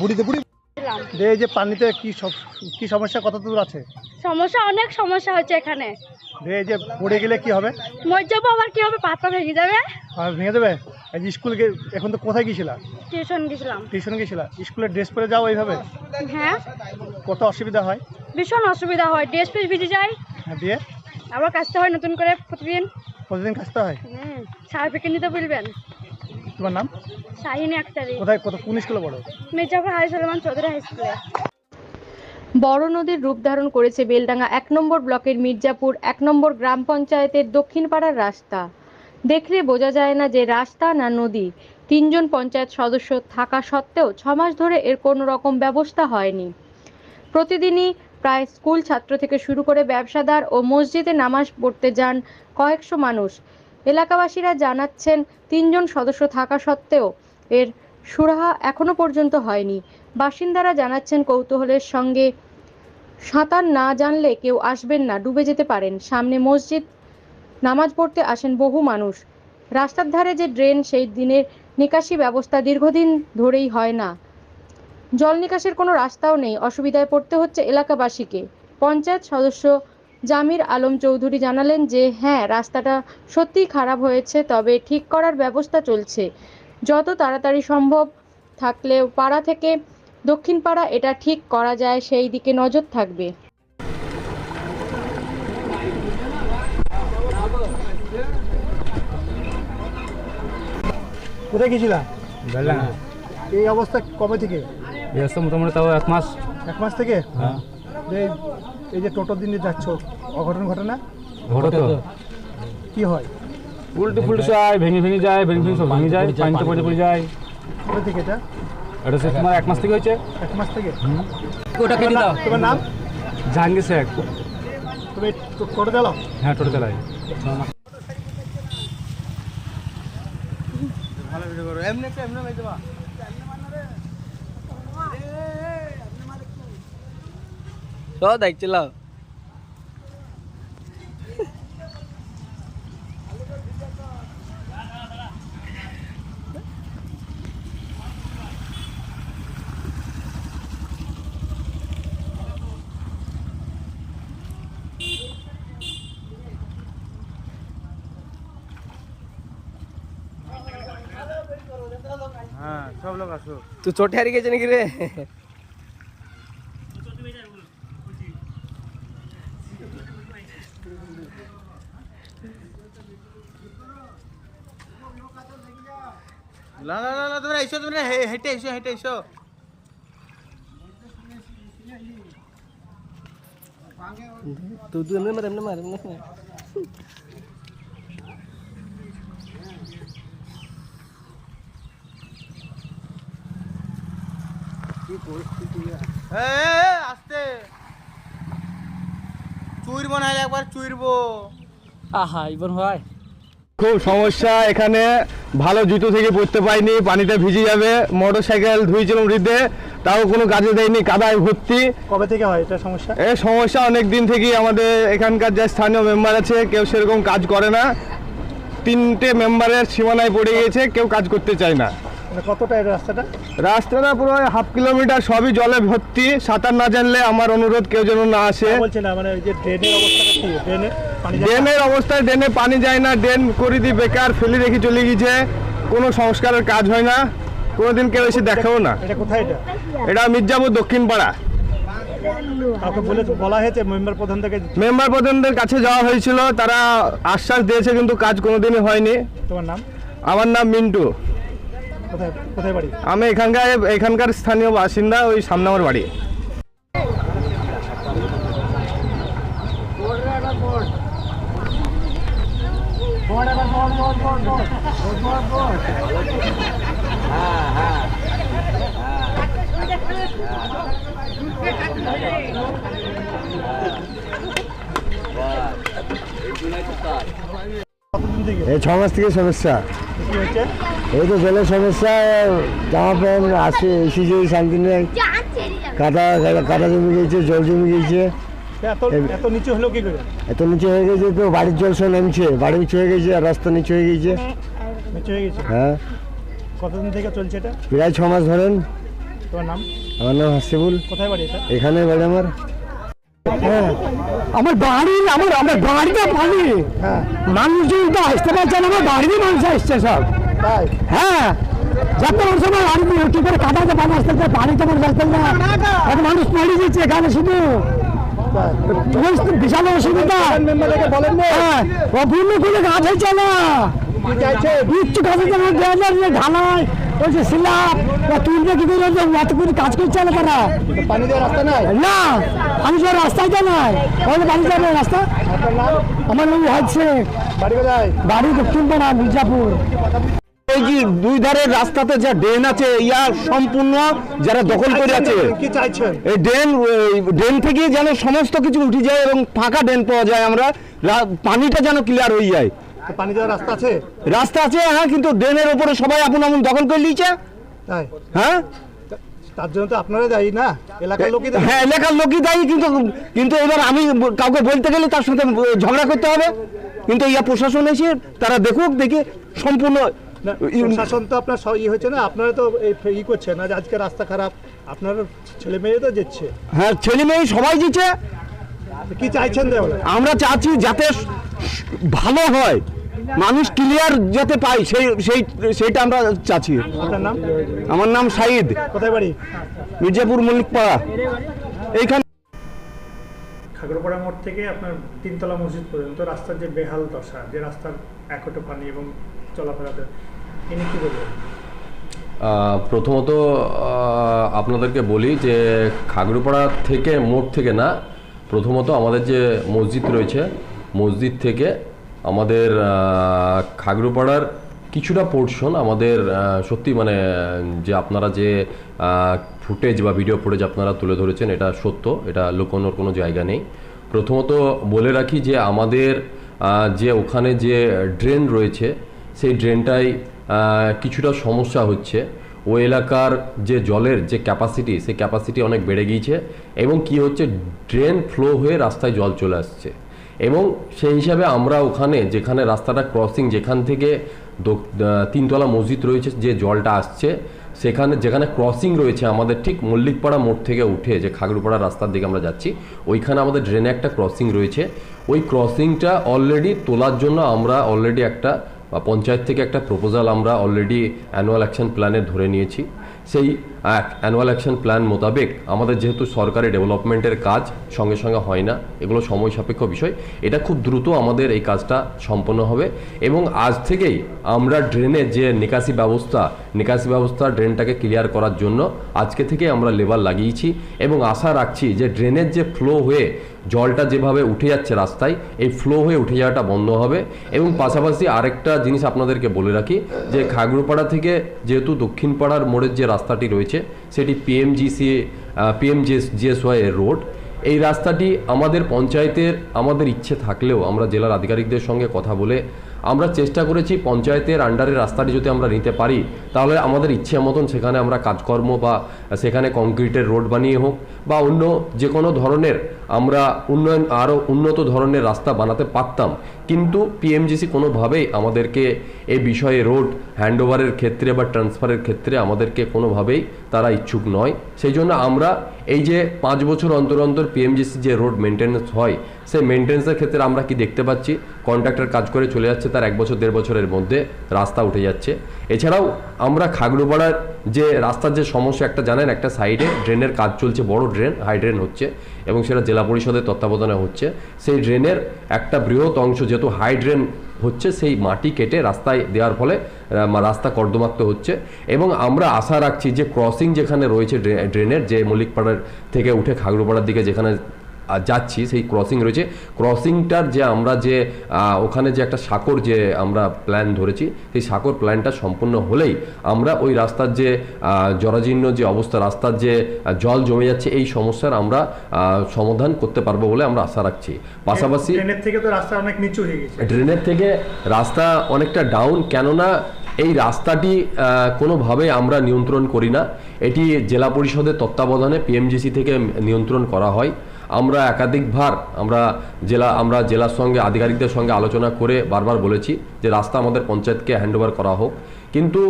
বুড়িতে বুড়ি। যে এই যে পানিতে কি সব কি সমস্যা কত দূর আছে? সমস্যা অনেক সমস্যা হচ্ছে এখানে। যে এই যে পড়ে গেলে কি হবে? মর যাব আবার কি হবে? পাতা ভেঙে যাবে। আর ভেঙে দেবে এই যে স্কুল গে এখন তো কোথায় গেছিলা টিউশন গেছিলাম টিউশন গেছিলা স্কুলের ড্রেস পরে যাও এইভাবে? হ্যাঁ। কত অসুবিধা হয়? ভীষণ অসুবিধা হয়। ড্রেস ফ্রেস ভিজে যায় হ্যাঁ, দিয়ে? আবার কাচতে হয় নতুন করে প্রতিদিন। প্রতিদিন কাজতে হয়? হুম সার্টিফিকেট নিতে বলবেন। তোমার নাম? শাহিনী আক্তারি। কোথায় কত কোন স্কুলে পড়ো? মির্জাপুর হাই সালমান চৌধুরী হাই স্কুলে। বড় নদীর রূপ ধারণ করেছে বেলডাঙ্গা এক নম্বর ব্লকের মির্জাপুর এক নম্বর গ্রাম পঞ্চায়েতের দক্ষিণ পাড়ার রাস্তা। দেখলে বোঝা যায় না যে রাস্তা না নদী। তিনজন পঞ্চায়েত সদস্য থাকা সত্ত্বেও ছমাস ধরে এর কোনো রকম ব্যবস্থা হয়নি। প্রতিদিনই প্রায় স্কুল ছাত্র থেকে শুরু করে ব্যবসাদার ও মসজিদে নামাজ পড়তে যান কয়েকশো মানুষ। এলাকাবাসীরা জানাচ্ছেন, তিনজন সদস্য থাকা সত্ত্বেও এর সুরাহা এখনও পর্যন্ত হয়নি। বাসিন্দারা জানাচ্ছেন, কৌতূহলের সঙ্গে সাঁতার না জানলে কেউ আসবেন না, ডুবে যেতে পারেন। সামনে মসজিদ, নামাজ পড়তে আসেন বহু মানুষ। রাস্তার ধারে যে ড্রেন, সেই দিনের নিকাশি ব্যবস্থা দীর্ঘদিন ধরেই হয় না। জল নিকাশের কোনো রাস্তাও নেই। অসুবিধায় পড়তে হচ্ছে এলাকাবাসীকে। পঞ্চায়েত সদস্য জামির আলম চৌধুরী জানালেন যে হ্যাঁ রাস্তাটা সত্যিই খারাপ হয়েছে তবে ঠিক করার ব্যবস্থা চলছে। যত তাড়াতাড়ি সম্ভব থাকলেও পাড়া থেকে দক্ষিণ পাড়া এটা ঠিক করা যায় সেই দিকে নজর থাকবে। কোথায় এই অবস্থা কবে থেকে? মোটামুটি তাও এক মাস। এক মাস থেকে? হ্যাঁ। এই- যে টোটোর দিন যাচ্ছ অঘটন ঘটনা? ঘটে তো। কি হয়? উল্টে ফুলটে যায় ভেঙে ভেঙে যায় ভেঙে ভেঙে সব ভেঙে যায় পানিতে পড়ে পড়ে যায়। কবে থেকে এটা? এটা সে তোমার এক মাস থেকে হয়েছে। এক মাস থেকে? ওটা কেটে দাও। তোমার নাম? জাহাঙ্গীর শেখ। তুমি টোটো চালাও? হ্যাঁ টোটো চালাই। তো দেখছিল হ্যাঁ সব লোক আসো তুই চোটে হারিয়ে গেছে নাকি রে না না না না তোমরা এসো তোমরা হে- হেঁটে এসো হেঁটে এসো তুই তুই এমনি মার এমনি মার এমনি মার এ, এ, এ, চুইরবো না হলে একবার চুইরবো। আহা ইবন ভাই। খুব সমস্যা এখানে ভালো জুতো থেকে পড়তে পাইনি পানিতে ভিজে যাবে মোটর সাইকেল ধুইছিলাম হৃদে তাও কোনো কাজে দেয়নি কাদায় ভর্তি। কবে থেকে হয় এটা সমস্যা? এই সমস্যা অনেক দিন থেকেই আমাদের এখানকার যে স্থানীয় মেম্বার আছে কেউ সেরকম কাজ করে না। তিনটে মেম্বারের সীমানায় পড়ে গিয়েছে কেউ কাজ করতে চায় না। কতটা রাস্তাটা? রাস্তাটা পুরো হাফ কিলোমিটার সবই জলে ভর্তি। সাঁতার না জানলে আমার অনুরোধ কেউ যেন না আসে। বলছি না মানে ওই যে ড্রেনের অবস্থাটা কি? ড্রেনে পানি যায় না? ড্রেনের অবস্থায় ড্রেনে পানি যায় না ড্রেন করে দিয়ে বেকার ফেলে রেখে চলে গেছে কোনো সংস্কারের কাজ হয় না। কোনোদিন কেউ এসে দেখাও না। এটা কোথায় এটা? এটা মির্জাপুর দক্ষিণ পাড়া বলা হয়েছে মেম্বার প্রধান থেকে? মেম্বার প্রধানদের কাছে যাওয়া হয়েছিল তারা আশ্বাস দিয়েছে কিন্তু কাজ কোনোদিনই হয়নি। তোমার নাম? আমার নাম মিন্টু। আমি এখানকার এখানকার স্থানীয় বাসিন্দা ওই সামনে আমার বাড়ি এই ছ মাস থেকে সমস্যা। এই তো জলের সমস্যা জামা প্যান্ট আসে এসেছে শান্তি নেই কাদা কাদা- কাদা জমে গেছে জল জমে গেছে। এত এত নিচু হলো কি করে? এত নিচে হয়ে গেছে তো বাড়ির জল সব নামছে বাড়ি নিচু হয়ে গেছে আর রাস্তা নিচু হয়ে গেছে। নিচু হয়ে গেছে? হ্যাঁ। কতদিন থেকে চলছে এটা? প্রায় ছ মাস ধরেন। তোমার নাম? আমার নাম হাসিবুল। কোথায় বাড়ি এটা? এখানে বাড়ি আমার। আমার বাড়ি আমার আমার বাড়িতে পানি মানুষজন তো আসতে পারছে না আমার বাড়িতে মানুষ আসছে সব। হ্যাঁ। যত মানুষ আমার বাড়িতে কি করে কাদাতে পানি আসতে বাড়িতে মানুষ আসতে না। এত মানুষ পড়ে এখানে শুধু। বিশাল অসুবিধা। হ্যাঁ। অপূর্ণ করে গাছ হয়েছে না কিচ্ছু যে সিলাপ তুলবে কি করে এত করে কাজ করছে না তারা? পানি দেওয়ার রাস্তা নাই? না আমি যে রাস্তায় তো নাই। তাহলে বাড়ি যাবে রাস্তা? আমার নাম হচ্ছে বাড়ি কোথায়? বাড়ি দক্ষিণ পাড়া মির্জাপুর। এই যে দুই ধারের রাস্তাতে যা ড্রেন আছে ইয়া সম্পূর্ণ যারা দখল করে আছে। এই ড্রেন ড্রেন থেকে যেন সমস্ত কিছু উঠে যায় এবং ফাঁকা ড্রেন পাওয়া যায় আমরা। পানিটা যেন ক্লিয়ার হয়ে যায়। পানি দেওয়ার রাস্তা আছে? রাস্তা আছে হ্যাঁ কিন্তু ড্রেনের ওপরে সবাই আপন আপন দখল করে নিয়েছে। তাই? হ্যাঁ? তার জন্য তো আপনারা দায়ী না? এলাকার লোকই। হ্যাঁ এলাকার লোকই দায়ী কিন্তু কিন্তু এবার আমি কাউকে বলতে গেলে তার সাথে ঝগড়া করতে হবে। কিন্তু ইয়া প্রশাসন এসে তারা দেখুক দেখে সম্পূর্ণ না, প্রশাসন তো আপনার স- ই হচ্ছে না আপনারা তো ই করছেন যে আজকে রাস্তা খারাপ আপনার ছেলে মেয়ে তো যেচ্ছে হ্যাঁ ছেলে মেয়ে সবাই দিচ্ছে কি চাইছেন আমরা চাচ্ছি যাতে ভালো হয়। মানুষ ক্লিয়ার যাতে পাই সেই সেই সেইটা আমরা চাচ্ছি। আমার নাম সাইদ। কোথায় বাড়ি? মির্জাপুর মল্লিকপাড়া। এইখানে খাগড়াপাড়া মোড় থেকে আপনার তিনতলা মসজিদ পর্যন্ত রাস্তার যে বেহাল দশা যে রাস্তার একটো পানি এবং চলাফেরাতে ইনি কি বলবেন? প্রথমত আপনাদেরকে বলি যে খাগড়ুপাড়া থেকে মোড় থেকে না প্রথমত আমাদের যে মসজিদ রয়েছে মসজিদ থেকে আমাদের খাগড়ুপাড়ার কিছুটা পোর্শন আমাদের সত্যি মানে যে আপনারা যে ফুটেজ বা ভিডিও ফুটেজ আপনারা তুলে ধরেছেন, এটা সত্য, এটা লুকোনোর কোনো জায়গা নেই। প্রথমত বলে রাখি যে আমাদের যে ওখানে যে ড্রেন রয়েছে, সেই ড্রেনটাই কিছুটা সমস্যা হচ্ছে। ওই এলাকার যে জলের যে ক্যাপাসিটি সেই ক্যাপাসিটি অনেক বেড়ে গিয়েছে এবং কি হচ্ছে ড্রেন ফ্লো হয়ে রাস্তায় জল চলে আসছে। এবং সেই হিসাবে আমরা ওখানে যেখানে রাস্তাটা ক্রসিং যেখান থেকে তিনতলা মসজিদ রয়েছে, যে জলটা আসছে, সেখানে যেখানে ক্রসিং রয়েছে আমাদের ঠিক মল্লিকপাড়া মোড় থেকে উঠে যে খাগড়ুপাড়া রাস্তার দিকে আমরা যাচ্ছি, ওইখানে আমাদের ড্রেনে একটা ক্রসিং রয়েছে। ওই ক্রসিংটা অলরেডি তোলার জন্য আমরা অলরেডি একটা পঞ্চায়েত থেকে একটা প্রপোজাল আমরা অলরেডি অ্যানুয়াল অ্যাকশন প্ল্যানে ধরে নিয়েছি। সেই অ্যানুয়াল অ্যাকশন প্ল্যান মোতাবেক আমাদের যেহেতু সরকারি ডেভেলপমেন্টের কাজ সঙ্গে সঙ্গে হয় না, এগুলো সময় সাপেক্ষ বিষয়। এটা খুব দ্রুত আমাদের এই কাজটা সম্পন্ন হবে এবং আজ থেকেই আমরা ড্রেনের যে নিকাশি ব্যবস্থা নিকাশি ব্যবস্থা ড্রেনটাকে ক্লিয়ার করার জন্য আজকে থেকে আমরা লেবার লাগিয়েছি এবং আশা রাখছি যে ড্রেনের যে ফ্লো হয়ে জলটা যেভাবে উঠে যাচ্ছে রাস্তায়, এই ফ্লো হয়ে উঠে যাওয়াটা বন্ধ হবে এবং পাশাপাশি আরেকটা জিনিস আপনাদেরকে বলে রাখি যে খাগড়ুপাড়া থেকে যেহেতু দক্ষিণ পাড়ার মোড়ের যে রাস্তাটি রয়েছে সেটি পিএমজিসি পিএমজিএস জিএসওয়াই রোড এই রাস্তাটি আমাদের পঞ্চায়েতের, আমাদের ইচ্ছে থাকলেও আমরা জেলার আধিকারিকদের সঙ্গে কথা বলে আমরা চেষ্টা করেছি পঞ্চায়েতের আন্ডারে রাস্তাটি যদি আমরা নিতে পারি, তাহলে আমাদের ইচ্ছে মতন সেখানে আমরা কাজকর্ম বা সেখানে কংক্রিটের রোড বানিয়ে হোক বা অন্য যে কোনো ধরনের আমরা উন্নয়ন আরও উন্নত ধরনের রাস্তা বানাতে পারতাম। কিন্তু পিএমজিসি কোনোভাবেই আমাদেরকে এ বিষয়ে রোড হ্যান্ডওভারের ক্ষেত্রে বা ট্রান্সফারের ক্ষেত্রে আমাদেরকে কোনোভাবেই তারা ইচ্ছুক নয়। সেই জন্য আমরা এই যে পাঁচ বছর অন্তর অন্তর পিএমজিসি যে রোড মেনটেন্যান্স হয়, সেই মেনটেন্সের ক্ষেত্রে আমরা কি দেখতে পাচ্ছি? কন্ট্রাক্টর কাজ করে চলে যাচ্ছে, তার এক বছর, দেড় বছরের মধ্যে রাস্তা উঠে যাচ্ছে। এছাড়াও আমরা খাগড়ুপাড়ার যে রাস্তার যে সমস্যা একটা জানেন, একটা সাইডে ড্রেনের কাজ চলছে, বড় ড্রেন হাই ড্রেন হচ্ছে এবং সেটা জেলা পরিষদের তত্ত্বাবধানে হচ্ছে। সেই ড্রেনের একটা বৃহৎ অংশ যেহেতু হাই ড্রেন হচ্ছে, সেই মাটি কেটে রাস্তায় দেওয়ার ফলে রাস্তা কর্দমাক্ত হচ্ছে এবং আমরা আশা রাখছি যে ক্রসিং যেখানে রয়েছে ড্রেনের যে মল্লিকপাড়ার থেকে উঠে খাগড়ুপাড়ার দিকে যেখানে যাচ্ছি সেই ক্রসিং রয়েছে। ক্রসিংটার যে আমরা যে ওখানে যে একটা সাঁকর যে আমরা প্ল্যান ধরেছি সেই সাঁকর প্ল্যানটা সম্পূর্ণ হলেই আমরা ওই রাস্তার যে জরাজীর্ণ যে অবস্থা রাস্তার যে জল জমে যাচ্ছে এই সমস্যার আমরা সমাধান করতে পারব বলে আমরা আশা রাখছি। পাশাপাশি ট্রেনের থেকে তো রাস্তা অনেক নিচু হয়ে গেছে। ড্রেনের থেকে রাস্তা অনেকটা ডাউন কেননা এই রাস্তাটি কোনোভাবে আমরা নিয়ন্ত্রণ করি না। এটি জেলা পরিষদের তত্ত্বাবধানে পিএমজিসি থেকে নিয়ন্ত্রণ করা হয়। আমরা একাধিকবার আমরা জেলা, আমরা জেলার সঙ্গে, আধিকারিকদের সঙ্গে আলোচনা করে বারবার বলেছি যে রাস্তা আমাদের পঞ্চায়েতকে হ্যান্ডওভার করা হোক। কিন্তু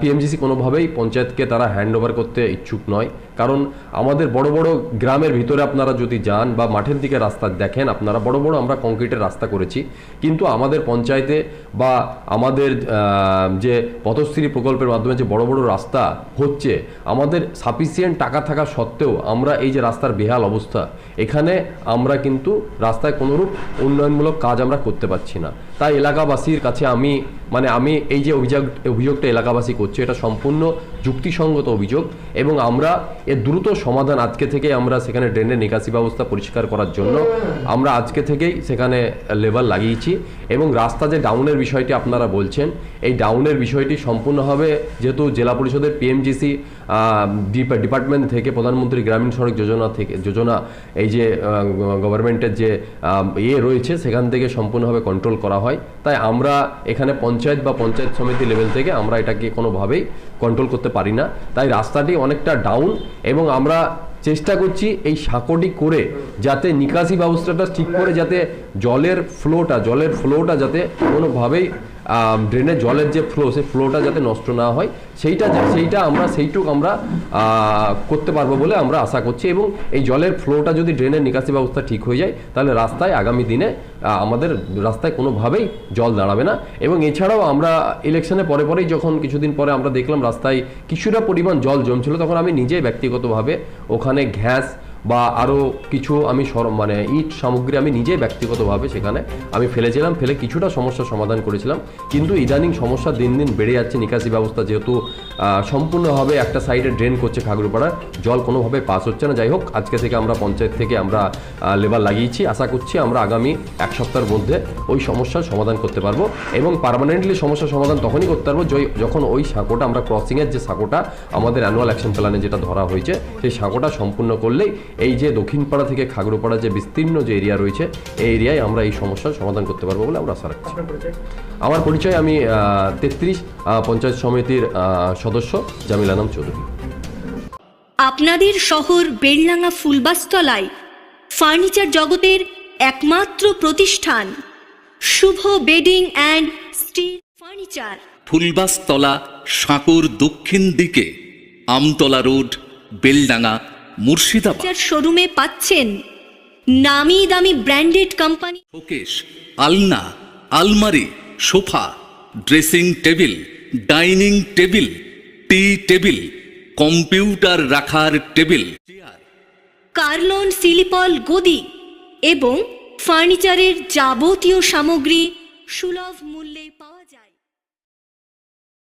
পিএমজিসি কোনোভাবেই পঞ্চায়েতকে তারা হ্যান্ডওভার করতে ইচ্ছুক নয়। কারণ আমাদের বড় বড় গ্রামের ভিতরে আপনারা যদি যান বা মাঠের দিকে রাস্তা দেখেন, আপনারা বড় বড় আমরা কংক্রিটের রাস্তা করেছি। কিন্তু আমাদের পঞ্চায়েতে বা আমাদের যে পথশ্রী প্রকল্পের মাধ্যমে যে বড় বড় রাস্তা হচ্ছে, আমাদের সাফিসিয়েন্ট টাকা থাকা সত্ত্বেও আমরা এই যে রাস্তার বেহাল অবস্থা, এখানে আমরা কিন্তু রাস্তায় কোনোরূপ উন্নয়নমূলক কাজ আমরা করতে পারছি না। তাই এলাকাবাসীর কাছে আমি মানে আমি এই যে অভিযোগ, অভিযোগটা এলাকাবাসী করছে, এটা সম্পূর্ণ যুক্তিসঙ্গত অভিযোগ এবং আমরা এর দ্রুত সমাধান আজকে থেকে আমরা সেখানে ড্রেনের নিকাশি ব্যবস্থা পরিষ্কার করার জন্য আমরা আজকে থেকেই সেখানে লেবার লাগিয়েছি এবং রাস্তা যে ডাউনের বিষয়টি আপনারা বলছেন, এই ডাউনের বিষয়টি সম্পূর্ণভাবে যেহেতু জেলা পরিষদের পিএমজিসি ডিপার্টমেন্ট থেকে প্রধানমন্ত্রী গ্রামীণ সড়ক যোজনা থেকে, যোজনা, এই যে গভর্নমেন্টের যে ইয়ে রয়েছে, সেখান থেকে সম্পূর্ণভাবে কন্ট্রোল করা হয়। তাই আমরা এখানে পঞ্চায়েত বা পঞ্চায়েত সমিতি লেভেল থেকে আমরা এটাকে কোনোভাবেই কন্ট্রোল করতে পারি না। তাই রাস্তাটি অনেকটা ডাউন এবং আমরা চেষ্টা করছি এই সাঁকোটি করে যাতে নিকাশি ব্যবস্থাটা ঠিক করে যাতে জলের ফ্লোটা জলের ফ্লোটা যাতে কোনোভাবেই ড্রেনের জলের যে ফ্লো সেই ফ্লোটা যাতে নষ্ট না হয়, সেইটা সেইটা আমরা, সেইটুক আমরা করতে পারব বলে আমরা আশা করছি এবং এই জলের ফ্লোটা যদি ড্রেনের নিকাশি ব্যবস্থা ঠিক হয়ে যায়, তাহলে রাস্তায় আগামী দিনে আমাদের রাস্তায় কোনোভাবেই জল দাঁড়াবে না। এবং এছাড়াও আমরা ইলেকশনের পরে পরেই যখন কিছুদিন পরে আমরা দেখলাম রাস্তায় কিছুটা পরিমাণ জল জমছিল, তখন আমি নিজেই ব্যক্তিগতভাবে ওখানে ঘ্যাস বা আরও কিছু আমি মানে ইট সামগ্রী আমি নিজে ব্যক্তিগতভাবে সেখানে আমি ফেলেছিলাম, ফেলে কিছুটা সমস্যার সমাধান করেছিলাম। কিন্তু ইদানিং সমস্যা দিন দিন বেড়ে যাচ্ছে। নিকাশি ব্যবস্থা যেহেতু সম্পূর্ণভাবে একটা সাইডে ড্রেন করছে খাগড়পাড়ার জল কোনোভাবে পাস হচ্ছে না। যাই হোক, আজকে থেকে আমরা পঞ্চায়েত থেকে আমরা লেবার লাগিয়েছি। আশা করছি আমরা আগামী এক সপ্তাহের মধ্যে ওই সমস্যার সমাধান করতে পারব এবং পার্মানেন্টলি সমস্যার সমাধান তখনই করতে পারব যখন ওই সাঁকোটা, আমরা ক্রসিংয়ের যে সাঁকোটা, আমাদের অ্যানুয়াল অ্যাকশন প্ল্যানে যেটা ধরা হয়েছে, সেই সাঁকোটা সম্পূর্ণ করলেই এই যে দক্ষিণপাড়া থেকে খাগড়পাড়া যে বিস্তীর্ণ যে এরিয়া রয়েছে এই এরিয়ায় আমরা এই সমস্যার সমাধান করতে পারব বলে আমরা আশা রাখছি। আমার পরিচয় আমি তেত্রিশ পঞ্চায়েত সমিতির সদস্য জামিল আনাম চৌধুরী। আপনাদের শহর বেলডাঙ্গা ফুলবাস্তলায় ফার্নিচার জগতের একমাত্র প্রতিষ্ঠান Shubho bedding and steel furniture. Phulbastala সাঁকোর দক্ষিণ দিকে আমতলা রোড বেলডাঙ্গা মুর্শিদাবাদ। শোরুমে পাচ্ছেন নামি দামি ব্র্যান্ডেড কোম্পানি শোকেশ আলনা আলমারি sofa dressing table dining table tea table computer রাখার টেবিল চেয়ার। কার্লন সিলিপল গদি এবং ফার্নিচারের যাবতীয় সামগ্রী সুলভ মূল্যে